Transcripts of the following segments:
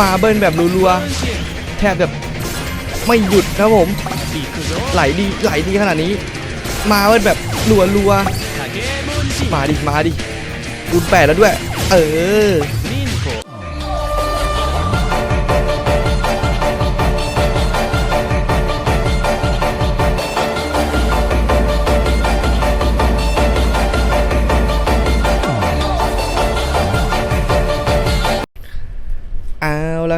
มาเบิ้ลแบบรัวๆแทบแบบไม่หยุดครับผม ไหลดีไหลดีขนาดนี้ มาเบิ้ลแบบรัวๆมาดิมาดิคูณแปดแล้วด้วย เออ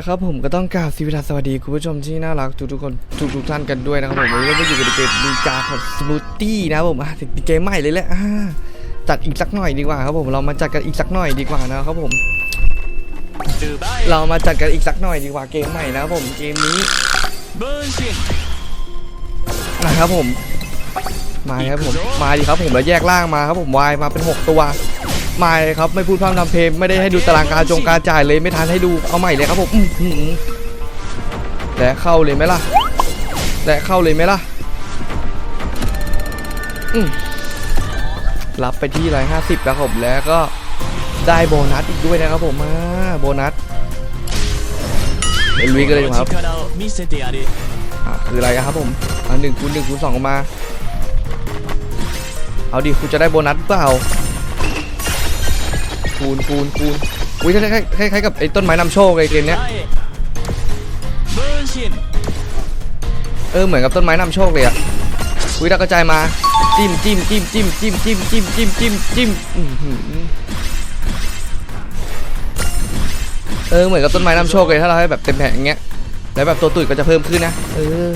แล้วครับผมก็ต้องกล่าวสวัสดีคุณผู้ชมที่น่ารักทุกทุกคนทุกทุกท่านกันด้วยนะครับผมวันนี้ก็อยู่กับเกมดีกาของสมูทตี้นะผมอะเกมใหม่เลยแหละจัดอีกสักหน่อยดีกว่าครับผมเรามาจัดกันอีกสักหน่อยดีกว่านะครับผม เรามาจัดกันอีกสักหน่อยดีกว่าเกมใหม่นะครับผมเกมนี้นะครับผม มาครับผมมาดีครับผมแล้วแยกล่างมาครับผมวายมาเป็น 6 ตัว ม่ครับไม่พูดพร่ำทำเพลงไม่ได้ให้ดูตารางการจงการจ่ายเลยไม่ทันให้ดูเอาใหม่เลยครับผมและเข้าเลยไหมล่ะและเข้าเลยไหมล่ะรับไปที่ร้อยห้าสิบครับผมแล้วก็ได้โบนัสอีกด้วยนะครับผมมาโบนัสเลุยกันเลยครับคืออะไรครับผมหนึ่งคูณหนึ่งคูณสองมา เอาดิคุณจะได้โบนัสเปล่า คูณคูณคูณอุ้ยคล้ายคล้ายคล้ายกับไอ้ต้นไม้นำโชคไอ้เกมเนี้ยเออเหมือนกับต้นไม้นำโชคเลยอะอุ้ยดาวกระจายมาจิ้มจิ้มจิ้มจิ้มจิ้มจิ้มจิ้มจิ้มจิ้มจิ้มเออเหมือนกับต้นไม้นำโชคเลยถ้าเราให้แบบเต็มแผงอย่างเงี้ยแล้วแบบตัวตุ่ยก็จะเพิ่มขึ้นนะเออ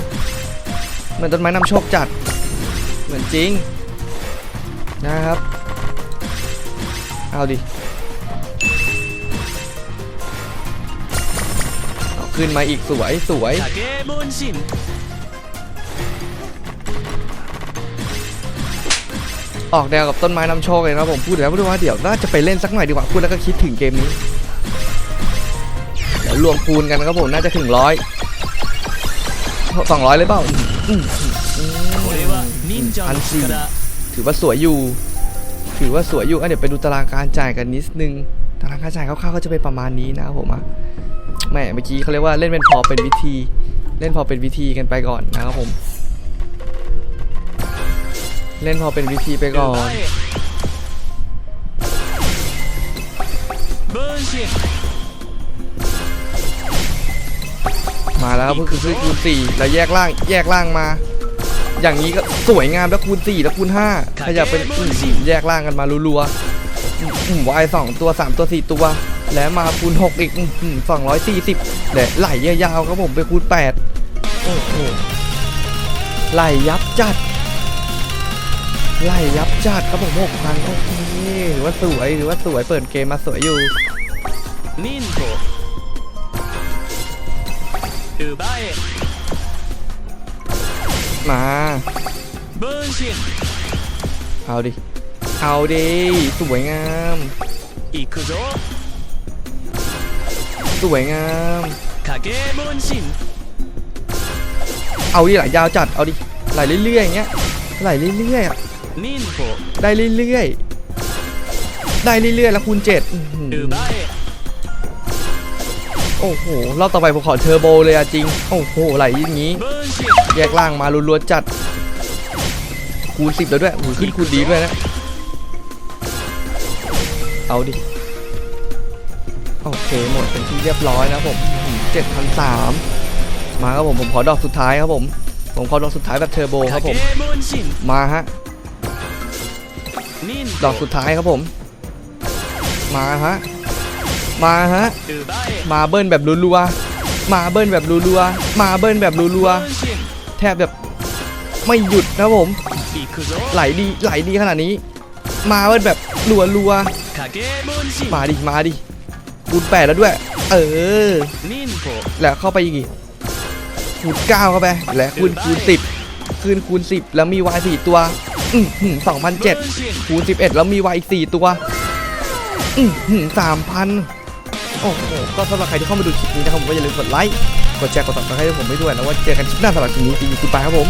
เหมือนต้นไม้นำโชคจัด เหมือนจริงนะครับ เอาดิ ขึ้นมาอีกสวยสวยออกแนวกับต้นไม้นำโชคเลยนะผมพูดแล้วด้วยว่าเดี๋ยวน่าจะไปเล่นสักหน่อยดีกว่าพูดแล้วก็คิดถึงเกมนี้เดี๋ยวรวมคูณกันครับผมน่าจะถึงร้อยสองร้อยเลยเปล่าอันสี่ถือว่าสวยอยู่ ถือว่าสวยอยู่อะเดี๋ยวไปดูตารางการจ่ายกันนิดนึงตารางการจ่ายคร่าวๆก็จะเป็นประมาณนี้นะผมอะ แม่เมื่อกี้เขาเรียกว่าเล่นเป็นพอเป็นวิธี เล่นพอเป็นวิธีกันไปก่อนนะครับผม เล่นพอเป็นวิธีไปก่อนมาแล้วครับคือคือคูณสี่แล้วแยกล่างแยกล่างมา อย่างนี้ก็สวยงามแล้วคูณสี่แล้วคูณห้าขยับเป็นแยกล่างกันมารัวๆวายสองตัวสามตัวสี่ตัว และมาคูณ6อีกสองร้อยสี่สิบเดี๋ไหลยาวๆครับผมไปคูณ8โอ้โหไหลยับจัดไหลยับจัดครับผมหกพันโอเคหรือว่าสวยหรือว่าสวยเปิดเกมมาสวยอยู่นี่โกถือใบมาเบิร์ชินเอาดิ เอาดิ สวยงามอีกคือ สวยงามเอาดิหลายยาวจัดเอาดิไหลเรื่อยๆอย่างเงี้ยไหลเรื่อยๆอะได้เรื่อยๆได้เรื่อยๆแล้วคูณเจ็ดโอ้โหรอบต่อไปผมขอเทอร์โบเลยอะจริงโอ้โหไหลอย่างงี้ แยกล่างมารัวๆจัด คูณสิบแล้วด้วยขึ้นคูณดีด้วยนะเอาดิ โอเคหมดเป็นที่เรียบร้อยนะผมเจ็ดพันสามมาครับผมผมขอดอกสุดท้ายครับผม ผมขอดอกสุดท้ายแบบเทอร์โบครับผม มาฮะ ดอกสุดท้ายครับผม มาฮะ มาฮะ มาเบิ้ลแบบรัวๆ มาเบิ้ลแบบรัวๆ มาเบิ้ลแบบรัวๆ แทบแบบไม่หยุดนะผม ไหลดีไหลดีขนาดนี้ มาเบิ้ลแบบรัวๆ มาดิ มาดิ คูณแปดแล้วด้วย เออนี่ผมแล้วเข้าไปอีกคูณเก้าเข้าไป แล้วคูณคูณสิบคูนคูณสิบแล้วมีวายสี่ตัวอืมหืมสองพันเจ็ดคูณสิบเอ็ดแล้วมีวายอีกสี่ตัวอืมหืมสามพันโอ้โห ก็สำหรับใครที่เข้ามาดูคลิปนี้นะครับผมก็อย่าลืมกดไลค์ กดแชร์ กดติดตามให้ผมด้วยนะว่าเจอกันคลิปหน้าสำหรับคลิปนี้จริงคุณไปครับผม